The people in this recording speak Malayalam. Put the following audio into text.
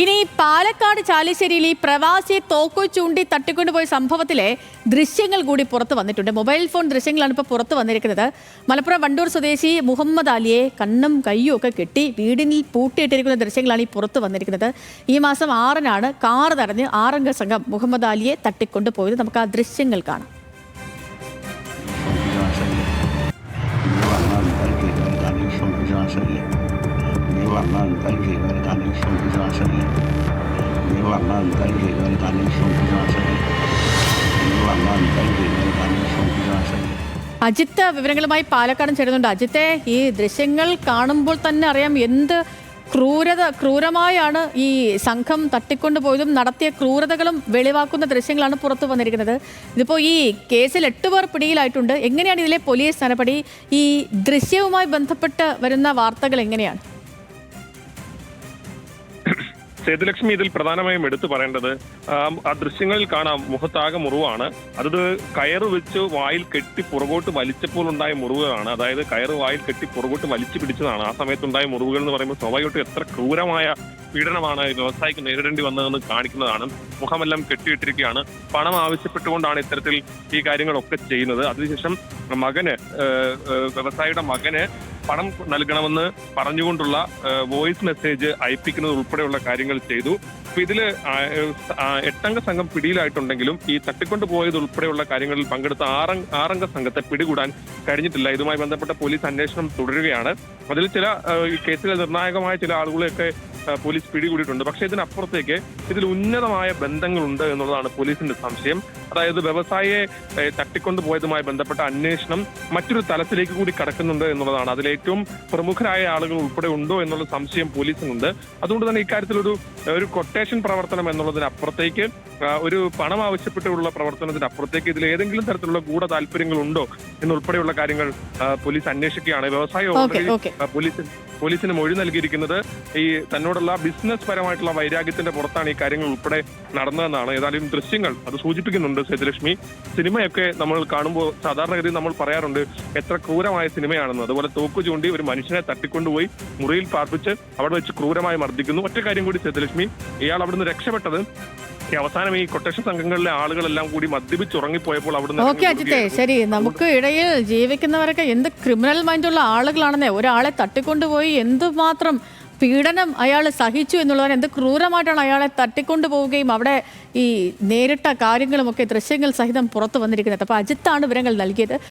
ഇനി പാലക്കാട് ചാലിശ്ശേരിയിൽ ഈ പ്രവാസി തോക്കു ചൂണ്ടി തട്ടിക്കൊണ്ടുപോയ സംഭവത്തിലെ ദൃശ്യങ്ങൾ കൂടി പുറത്തു വന്നിട്ടുണ്ട്. മൊബൈൽ ഫോൺ ദൃശ്യങ്ങളാണ് ഇപ്പോൾ പുറത്തു വന്നിരിക്കുന്നത്. മലപ്പുറം വണ്ടൂർ സ്വദേശി മുഹമ്മദ് അലിയെ കണ്ണും കയ്യും ഒക്കെ കെട്ടി വീടിനിൽ പൂട്ടിയിട്ടിരിക്കുന്ന ദൃശ്യങ്ങളാണ് ഈ പുറത്തു വന്നിരിക്കുന്നത്. ഈ മാസം ആറിനാണ് കാർ തടഞ്ഞ് ആറംഗ സംഘം മുഹമ്മദ് അലിയെ തട്ടിക്കൊണ്ടുപോയത് നമുക്ക് ആ ദൃശ്യങ്ങൾ കാണാം. 送 പറഞ്ഞാൽ അജിത്ത് വിവരങ്ങളുമായി പാലക്കാടും ചേരുന്നുണ്ട്. അജിത്തെ ഈ ദൃശ്യങ്ങൾ കാണുമ്പോൾ തന്നെ അറിയാം എന്ത് ക്രൂരത ക്രൂരമായാണ് ഈ സംഘം തട്ടിക്കൊണ്ടുപോയതും നടത്തിയ ക്രൂരതകളും വെളിവാക്കുന്ന ദൃശ്യങ്ങളാണ് പുറത്തു വന്നിരിക്കുന്നത്. ഇതിപ്പോൾ ഈ കേസിൽ എട്ട് പേർ പിടിയിലായിട്ടുണ്ട്. എങ്ങനെയാണ് ഇതിലെ പോലീസ് നടപടി? ഈ ദൃശ്യവുമായി ബന്ധപ്പെട്ട് വരുന്ന വാർത്തകൾ എങ്ങനെയാണ്? സേതുലക്ഷ്മി ഇതിൽ പ്രധാനമായും എടുത്തു പറയേണ്ടത് ആ ദൃശ്യങ്ങളിൽ കാണാം മുഖത്താകെ മുറിവാണ്. അതത് കയറ് വെച്ച് വായിൽ കെട്ടി പുറകോട്ട് വലിച്ചപ്പോൾ ഉണ്ടായ മുറിവുകളാണ്. അതായത് കയറ് വായിൽ കെട്ടി പുറകോട്ട് വലിച്ചു പിടിച്ചതാണ്. ആ സമയത്തുണ്ടായ മുറിവുകൾ എന്ന് പറയുമ്പോൾ സ്വാഭാവികമായിട്ടും എത്ര ക്രൂരമായ പീഡനമാണ് വ്യവസായിക്ക് നേരിടേണ്ടി വന്നതെന്ന് കാണിക്കുന്നതാണ്. മുഖമെല്ലാം കെട്ടിയിട്ടിരിക്കുകയാണ്. പണം ആവശ്യപ്പെട്ടുകൊണ്ടാണ് ഇത്തരത്തിൽ ഈ കാര്യങ്ങളൊക്കെ ചെയ്യുന്നത്. അതിനുശേഷം മകന് വ്യവസായിയുടെ മകന് പണം നൽകണമെന്ന് പറഞ്ഞുകൊണ്ടുള്ള വോയിസ് മെസ്സേജ് അയപ്പിക്കുന്നത് ഉൾപ്പെടെയുള്ള കാര്യങ്ങൾ ചെയ്തു. അപ്പൊ ഇതിൽ എട്ടംഗ സംഘം പിടിയിലായിട്ടുണ്ടെങ്കിലും ഈ തട്ടിക്കൊണ്ടു പോയത് ഉൾപ്പെടെയുള്ള കാര്യങ്ങളിൽ പങ്കെടുത്ത ആറംഗ ആറംഗ സംഘത്തെ പിടികൂടാൻ കഴിഞ്ഞിട്ടില്ല. ഇതുമായി ബന്ധപ്പെട്ട പോലീസ് അന്വേഷണം തുടരുകയാണ്. അതിൽ ചില കേസിലെ നിർണായകമായ ചില ആളുകളെയൊക്കെ പോലീസ് പിടികൂടിയിട്ടുണ്ട്. പക്ഷേ ഇതിനപ്പുറത്തേക്ക് ഇതിൽ ഉന്നതമായ ബന്ധങ്ങളുണ്ട് എന്നുള്ളതാണ് പോലീസിന്റെ സംശയം. അതായത് വ്യവസായിയെ തട്ടിക്കൊണ്ടുപോയതുമായി ബന്ധപ്പെട്ട അന്വേഷണം മറ്റൊരു തലത്തിലേക്ക് കൂടി കടക്കുന്നുണ്ട് എന്നുള്ളതാണ്. അതിൽ ഏറ്റവും പ്രമുഖരായ ആളുകൾ ഉൾപ്പെടെ ഉണ്ടോ എന്നുള്ള സംശയം പോലീസിനുണ്ട്. അതുകൊണ്ട് തന്നെ ഇക്കാര്യത്തിൽ ഒരു ഒരു കൊട്ടേഷൻ പ്രവർത്തനം എന്നുള്ളതിനപ്പുറത്തേക്ക് ഒരു പണം ആവശ്യപ്പെട്ടുള്ള പ്രവർത്തനത്തിന് അപ്പുറത്തേക്ക് ഇതിൽ ഏതെങ്കിലും തരത്തിലുള്ള ഗൂഢ താല്പര്യങ്ങൾ ഉണ്ടോ എന്നുൾപ്പെടെയുള്ള കാര്യങ്ങൾ പോലീസ് അന്വേഷിക്കുകയാണ്. വ്യവസായ പോലീസ് പോലീസിന് മൊഴി നൽകിയിരിക്കുന്നത് ഈ തന്നോടുള്ള ബിസിനസ് പരമായിട്ടുള്ള വൈരാഗ്യത്തിന്റെ പുറത്താണ് ഈ കാര്യങ്ങൾ ഉൾപ്പെടെ നടന്നതെന്നാണ്. ഏതായാലും ദൃശ്യങ്ങൾ അത് സൂചിപ്പിക്കുന്നുണ്ട് സേതുലക്ഷ്മി. സിനിമയൊക്കെ നമ്മൾ കാണുമ്പോൾ സാധാരണഗതിയിൽ നമ്മൾ പറയാറുണ്ട് എത്ര ക്രൂരമായ സിനിമയാണെന്ന്. അതുപോലെ തോക്ക് ചൂണ്ടി ഒരു മനുഷ്യനെ തട്ടിക്കൊണ്ടുപോയി മുറിയിൽ പാർപ്പിച്ച് അവിടെ വെച്ച് ക്രൂരമായി മർദ്ദിക്കുന്നു. ഒറ്റ കാര്യം കൂടി സേതുലക്ഷ്മി ഇയാൾ അവിടുന്ന് രക്ഷപ്പെട്ടത് ഈ അവസാനം ഈ കൊട്ടേഷൻ സംഘങ്ങളിലെ ആളുകളെല്ലാം കൂടി മദ്യപിച്ചുറങ്ങിപ്പോയപ്പോൾ അവിടുന്ന് ഓക്കെ അജിത്തെ ശരി. നമുക്ക് ഇടയിൽ ജീവിക്കുന്നവരൊക്കെ എന്ത് ക്രിമിനൽ മൈൻഡുള്ള ആളുകളാണെന്നേ. ഒരാളെ തട്ടിക്കൊണ്ടുപോയി എന്തുമാത്രം പീഡനം അയാൾ സഹിച്ചു എന്നുള്ളവൻ എന്ത് ക്രൂരമായിട്ടാണ് അയാളെ തട്ടിക്കൊണ്ടു പോവുകയും അവിടെ ഈ നേരിട്ട കാര്യങ്ങളുമൊക്കെ ദൃശ്യങ്ങൾ സഹിതം പുറത്തു വന്നിരിക്കുന്നത്. അപ്പോൾ അജിത്താണ് വിവരങ്ങൾ നൽകിയത്.